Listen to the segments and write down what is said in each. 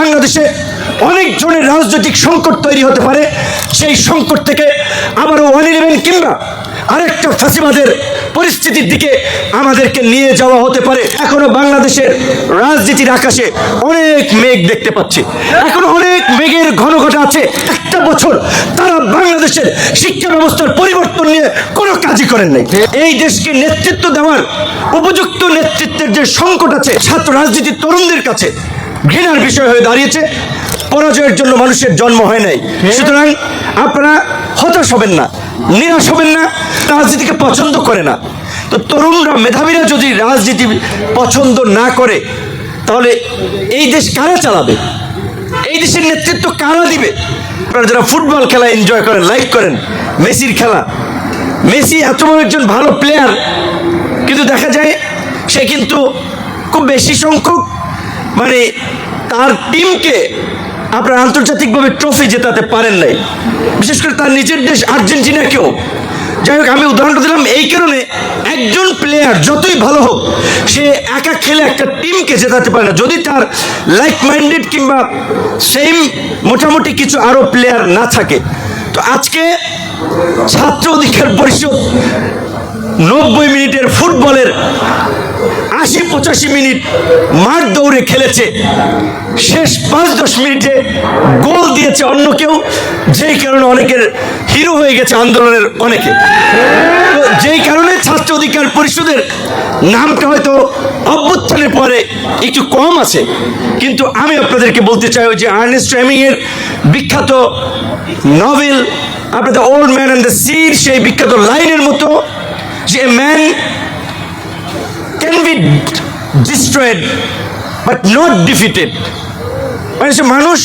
বাংলাদেশে অনেক জনের রাজনৈতিক সংকট তৈরি হতে পারে। সেই সংকট থেকে আবারও ইলেভেন কিংবা আরেকটা ফাঁসিবাদের পরিস্থিতির দিকে আমাদেরকে নিয়ে যাওয়া হতে পারে। এখনও বাংলাদেশের রাজনীতির আকাশে অনেক মেঘ দেখতে পাচ্ছি। এখনও অনেক মেঘের ঘন ঘটা আছে। একটা বছর তারা বাংলাদেশের শিক্ষা ব্যবস্থার পরিবর্তন নিয়ে কোনো কাজই করেন নাই। এই দেশকে নেতৃত্ব দেওয়ার উপযুক্ত নেতৃত্বের যে সংকট আছে, ছাত্র রাজনীতির তরুণদের কাছে ঘৃণার বিষয় হয়ে দাঁড়িয়েছে। পরাজয়ের জন্য মানুষের জন্ম হয় নাই। সুতরাং আপনারা হতাশ হবেন না নিরাশ হবেন না রাজনীতিকে পছন্দ করে না। তো তরুণরা মেধাবীরা যদি রাজনীতি পছন্দ না করে তাহলে এই দেশ কারা চালাবে? এই দেশের নেতৃত্ব কারা দিবে? আপনারা যারা ফুটবল খেলা এনজয় করেন লাইক করেন মেসির খেলা। মেসি এত বড় একজন ভালো প্লেয়ার কিন্তু দেখা যায় সে কিন্তু খুব বেশি সংখ্যক মানে তার টিমকে আপনার আন্তর্জাতিকভাবে ট্রফি জেতাতে পারেন নাই। বিশেষ করে তার নিজের দেশ আর্জেন্টিনাকেও যাই হোক, আমি উদাহরণটা দিলাম, এই কারণে একজন প্লেয়ার যতই ভালো হোক, সে একা খেলে একটা টিমকে জেতাতে পারে না। যদি তার লাইক মাইন্ডেড কিংবা সেম মোটামুটি কিছু আরও প্লেয়ার না থাকে। তো আজকে ছাত্র অধিকার পরিষদ নব্বই মিনিটের ফুটবলের আশি পঁচাশি মিনিট মাঠ দৌড়ে খেলেছে। শেষ পাঁচ দশ মিনিটে গোল দিয়েছে অন্য কেউ, যেই কারণে অনেকের হিরো হয়ে গেছে আন্দোলনের অনেকে। যেই কারণে ছাত্র অধিকার পরিষদের নামটা হয়তো অভ্যুত্থানের পরে একটু কম আছে। কিন্তু আমি আপনাদেরকে বলতে চাই যে আর্নেস্ট এর বিখ্যাত নভেল, আপনাদের old man and the sea সেই বিখ্যাত লাইনের মতো যে man can be destroyed but not defeated মানে সে মানুষ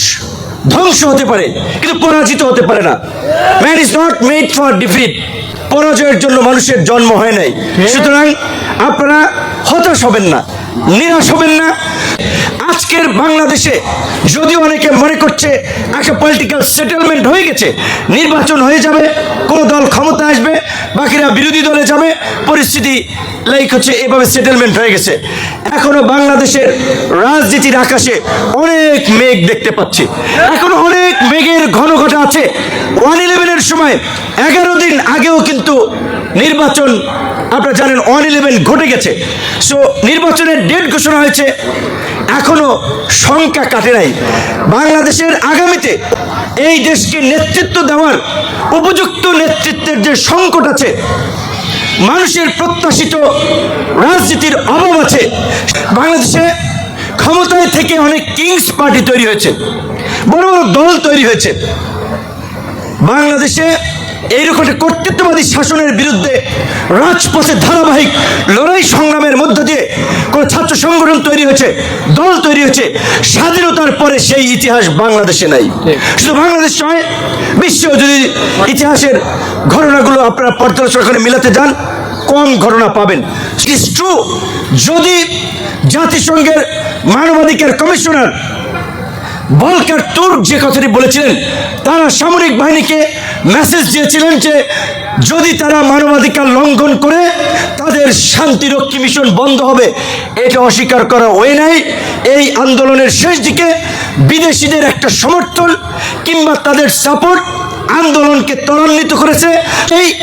ধ্বংস হতে পারে কিন্তু পরাজিত হতে পারে না। Man is not made for defeat পরাজয়ের জন্য মানুষের জন্ম হয় নাই। সুতরাং আপনারা হতাশ হবেন না। নিরাশ হবেন না। আজকের বাংলাদেশে যদিও অনেকে মনে করছে একটা পলিটিক্যাল সেটেলমেন্ট হয়ে গেছে, নির্বাচন হয়ে যাবে, কোনো দল ক্ষমতা আসবে, বাকিরা বিরোধী দলে যাবে, পরিস্থিতি লাইক হচ্ছে এভাবে সেটেলমেন্ট হয়ে গেছে। এখনও বাংলাদেশের রাজনীতির আকাশে অনেক মেঘ দেখতে পাচ্ছি। এখনও অনেক মেঘের ঘন ঘটা আছে ওয়ান ইলেভেনের সময়, এগারো দিন আগেও কিন্তু নির্বাচন, আপনারা জানেন ওয়ান ইলেভেন ঘটে গেছে। সো নির্বাচনের ডেট ঘোষণা হয়েছে, এখনও সংখ্যা কাটে নাই। বাংলাদেশের আগামীতে এই দেশকে নেতৃত্ব দেওয়ার উপযুক্ত নেতৃত্বের যে সংকট আছে, মানুষের প্রত্যাশিত রাজনীতির অভাব আছে, বাংলাদেশে ক্ষমতায় থেকে অনেক কিংস পার্টি তৈরি হয়েছে, বড় বড় দল তৈরি হয়েছে। বাংলাদেশে এইরকম কর্তৃত্ববাদী শাসনের বিরুদ্ধে রাজপথে ধারাবাহিক লড়াই সংগ্রামের মধ্য দিয়ে কোনো ছাত্র সংগঠন তৈরি হয়েছে, দল তৈরি হয়েছে, স্বাধীনতার পরে সেই ইতিহাস বাংলাদেশে নাই। শুধু বাংলাদেশ নয় বিশ্ব যদি ইতিহাসের ঘটনাগুলো আপনারা পর্যালোচনা করে মিলাতে যান, কম ঘটনা পাবেন। ইস ট্রু যদি জাতিসংঘের মানবাধিকার কমিশনার বলকার তুর্ক যে কথাটি বলেছিলেন, তারা সামরিক বাহিনীকে মেসেজ দিয়েছিলেন যে, যদি তারা মানবাধিকার লঙ্ঘন করে, তাদের শান্তিরক্ষী মিশন বন্ধ হবে। এটা অস্বীকার করা ওয়ে নাই। এই আন্দোলনের শেষ দিকে বিদেশিদের একটা সমর্থন কিংবা তাদের সাপোর্ট আন্দোলনকে ত্বরান্বিত করেছে। এই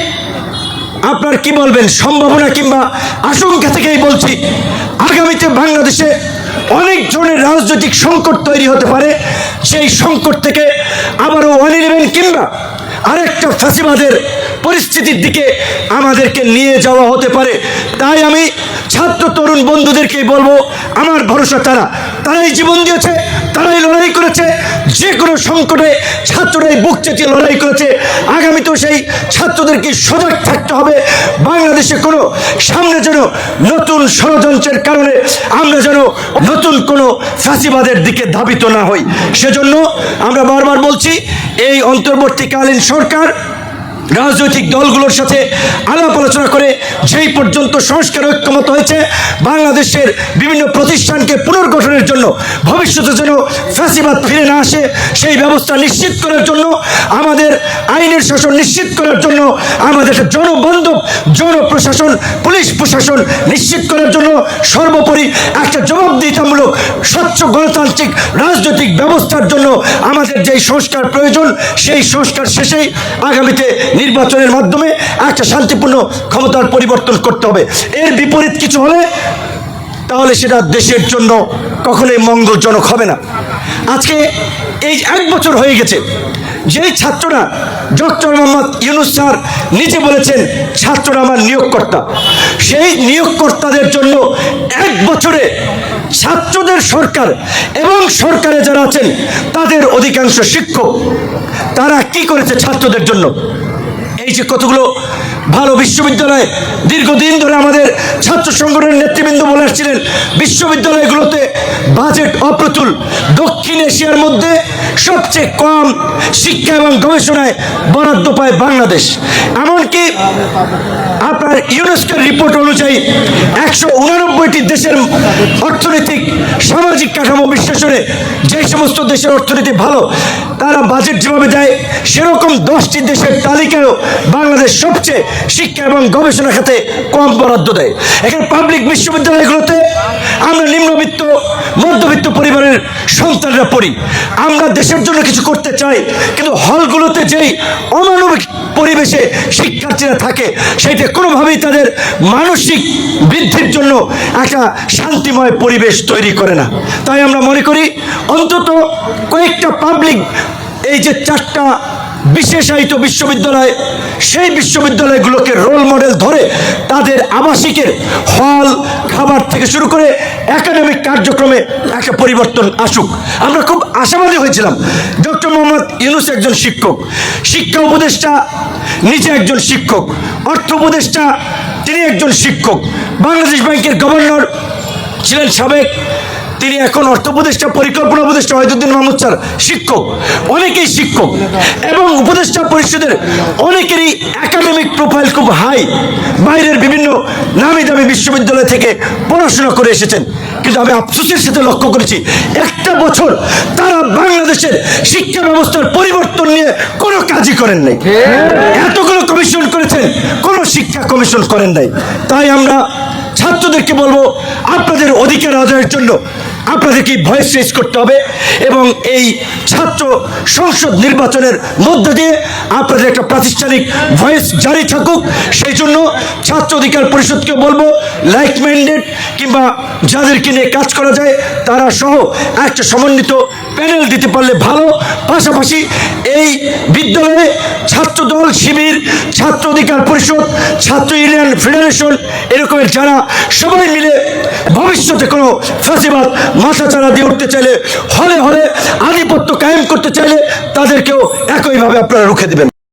আপনার কি বলবেন, সম্ভাবনা কিংবা আশঙ্কা থেকেই বলছি, আগামীতে বাংলাদেশে অনেক জনের রাজনৈতিক সংকট তৈরি হতে পারে। সেই সংকট থেকে আবারও ওয়ান কিংবা আরেকটা ফাঁসিবাদের পরিস্থিতির দিকে আমাদেরকে নিয়ে যাওয়া হতে পারে। তাই আমি ছাত্র তরুণ বন্ধুদেরকেই বলব আমার ভরসা তারা। তারাই জীবন দিয়েছে, তারাই লড়াই করেছে। যে কোনো সংকটে ছাত্ররাই বুক চেঁচিয়ে লড়াই করেছে। আগামীতেও সেই ছাত্রদেরকে সজাগ থাকতে হবে। বাংলাদেশে কোনো, সামনে যেন নতুন ষড়যন্ত্রের কারণে আমরা যেন নতুন কোনো ফাঁসিবাদের দিকে ধাবিত না হই। সেজন্য আমরা বারবার বলছি, এই অন্তর্বর্তীকালীন সরকার রাজনৈতিক দলগুলোর সাথে আলাপ আলোচনা করে যেই পর্যন্ত সংস্কার ঐক্যমত হয়েছে, বাংলাদেশের বিভিন্ন প্রতিষ্ঠানকে পুনর্গঠনের জন্য, ভবিষ্যতে যেন ফ্যাসিবাদ ফিরে না আসে, সেই ব্যবস্থা নিশ্চিত করার জন্য, আমাদের আইনের শাসন নিশ্চিত করার জন্য, আমাদের একটা জনবান্ধব, জনপ্রশাসন, পুলিশ প্রশাসন নিশ্চিত করার জন্য সর্বোপরি একটা জবাবদিহিতামূলক, স্বচ্ছ গণতান্ত্রিক রাজনৈতিক ব্যবস্থার জন্য আমাদের যেই সংস্কার প্রয়োজন, সেই সংস্কার শেষেই আগামীতে নির্বাচনের মাধ্যমে একটা শান্তিপূর্ণ ক্ষমতার পরিবর্তন করতে হবে। এর বিপরীত কিছু হলে, তাহলে সেটা দেশের জন্য কখনোই মঙ্গলজনক হবে না। আজকে এই এক বছর হয়ে গেছে, যেই ছাত্ররা ডক্টর মোহাম্মদ ইউনুস স্যার নিজে বলেছেন ছাত্ররা আমার নিয়োগকর্তা, সেই নিয়োগকর্তাদের জন্য এক বছরে ছাত্রদের সরকার এবং সরকারে যারা আছেন, তাদের অধিকাংশ শিক্ষক, তারা কি করেছে ছাত্রদের জন্য? এই যে কতগুলো ভালো বিশ্ববিদ্যালয় দীর্ঘদিন ধরে আমাদের ছাত্র সংগঠনের নেতৃবৃন্দ বলে আসছিলেন, বিশ্ববিদ্যালয়গুলোতে বাজেট অপ্রতুল। দক্ষিণ এশিয়ার মধ্যে সবচেয়ে কম শিক্ষা এবং গবেষণায় বরাদ্দ পায় বাংলাদেশ। এমনকি আপনার ইউনেস্কোর রিপোর্ট অনুযায়ী একশো উনানব্বইটি দেশের অর্থনৈতিক, সামাজিক কাঠামো বিশ্লেষণে যে সমস্ত দেশের অর্থনীতি ভালো, তারা বাজেট যেভাবে দেয়, সেরকম দশটি দেশের তালিকায়ও বাংলাদেশ সবচেয়ে শিক্ষা এবং গবেষণা খাতে কম বরাদ্দ দেয়। এখানে পাবলিক বিশ্ববিদ্যালয়গুলোতে আমরা নিম্নবিত্ত, মধ্যবিত্ত পরিবারের সন্তানরা পড়ি। আমরা দেশের জন্য কিছু করতে চাই, কিন্তু হলগুলোতে যেই অমানবিক পরিবেশে শিক্ষার্থীরা থাকে সেটা কোনোভাবেই তাদের মানসিক বৃদ্ধির জন্য একটা শান্তিময় পরিবেশ তৈরি করে না। তাই আমরা মনে করি, অন্তত কয়েকটা পাবলিক এই যে চারটা বিশেষায়িত বিশ্ববিদ্যালয়, সেই বিশ্ববিদ্যালয়গুলোকে রোল মডেল ধরে তাদের আবাসিকের হল খাবার থেকে শুরু করে একাডেমিক কার্যক্রমে একটা পরিবর্তন আসুক। আমরা খুব আশাবাদী হয়েছিলাম। ডক্টর মোহাম্মদ ইউনুস একজন শিক্ষক, শিক্ষা উপদেষ্টা, নিজে একজন শিক্ষক, অর্থ উপদেষ্টা, তিনি একজন শিক্ষক। বাংলাদেশ ব্যাংকের গভর্নর ছিলেন সাবেক তিনি এখন অর্থ উপদেষ্টা, পরিকল্পনা উপদেষ্টা ওয়াহিদুদ্দিন মাহমুদ স্যার, শিক্ষক, অনেকেই শিক্ষক এবং উপদেষ্টা পরিষদের অনেকেরই একাডেমিক প্রোফাইল খুব হাই বাইরের বিভিন্ন নামি দামি বিশ্ববিদ্যালয় থেকে পড়াশোনা করে এসেছেন। কিন্তু আমি আফসোসের সাথে লক্ষ্য করেছি, একটা বছর তারা বাংলাদেশের শিক্ষা ব্যবস্থার পরিবর্তন নিয়ে কোনো কাজই করেন নাই। এতগুলো কমিশন করেছেন, কোনো শিক্ষা কমিশন করেন নাই। তাই আমরা ছাত্রদেরকে বলব, আপনাদের অধিকার আদায়ের জন্য আপনাদেরকে ভয়েস রেজ করতে হবে এবং এই ছাত্র সংসদ নির্বাচনের মধ্য দিয়ে আপনাদের একটা প্রাতিষ্ঠানিক ভয়েস জারি থাকুক। সেই জন্য ছাত্র অধিকার পরিষদকে বলব লাইক মাইন্ডেড কিংবা যাদেরকে নিয়ে কাজ করা যায়, তারা সহ একটা সমন্বিত প্যানেল দিতে পারলে ভালো। পাশাপাশি এই বিদ্যালয়ে ছাত্রদল, শিবির, ছাত্র অধিকার পরিষদ, ছাত্র ইউনিয়ন ফেডারেশন এরকমের যারা সবাই মিলে ভবিষ্যতে কোনো ফাঁসিবাদ মাথাচাড়া দিয়ে উঠতে চাইলে, হলে হলে আধিপত্য কায়েম করতে চাইলে তাদেরকেও একইভাবে আপনারা রুখে দেবেন।